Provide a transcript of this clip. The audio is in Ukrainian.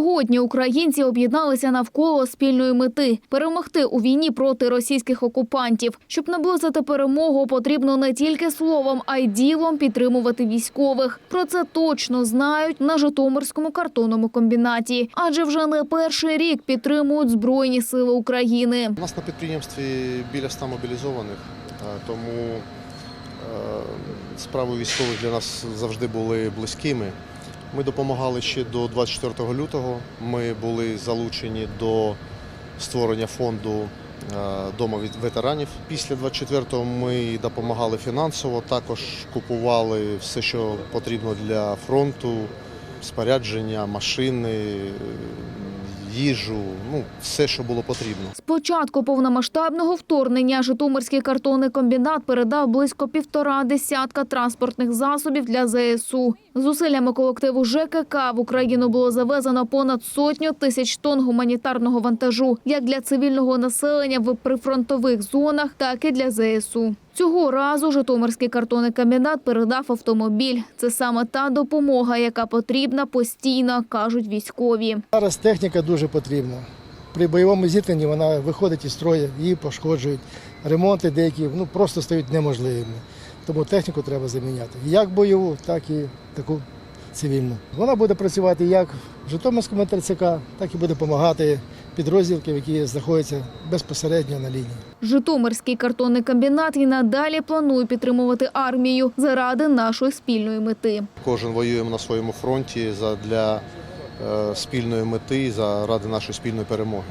Сьогодні українці об'єдналися навколо спільної мети перемогти у війні проти російських окупантів. Щоб наблизити перемогу, потрібно не тільки словом, а й ділом підтримувати військових. Про це точно знають на Житомирському картонному комбінаті, адже вже не перший рік підтримують збройні сили України. У нас на підприємстві біля 100 мобілізованих, тому е, справи військових для нас завжди були близькими. Ми допомагали ще до 24 лютого. Ми були залучені до створення фонду дома від ветеранів. Після 24-го ми допомагали фінансово, також купували все, що потрібно для фронту, спорядження, машини, е, їжу, ну все, що було потрібно. З початку повномасштабного вторгнення Житомирський картонний комбінат передав близько півтора десятка транспортних засобів для ЗСУ. Зусиллями колективу ЖКК в Україну було завезено понад сотню тисяч тонн гуманітарного вантажу як для цивільного населення в прифронтових зонах, так і для ЗСУ. Цього разу Житомирський картонний комбінат передав автомобіль. Це саме та допомога, яка потрібна постійно, кажуть військові. Зараз техніка дуже потрібна. При бойовому зіткненні вона виходить із строю, її пошкоджують. Ремонти деякі ну, просто стають неможливими. Тому техніку треба заміняти. Як бойову, так і таку цивільну. Вона буде працювати як в Житомирському ТРЦК, так і буде допомагати підрозділкам, які знаходяться безпосередньо на лінії. Житомирський картонний комбінат і надалі планує підтримувати армію заради нашої спільної мети. Кожен воюємо на своєму фронті для е, спільної мети, заради нашої спільної перемоги.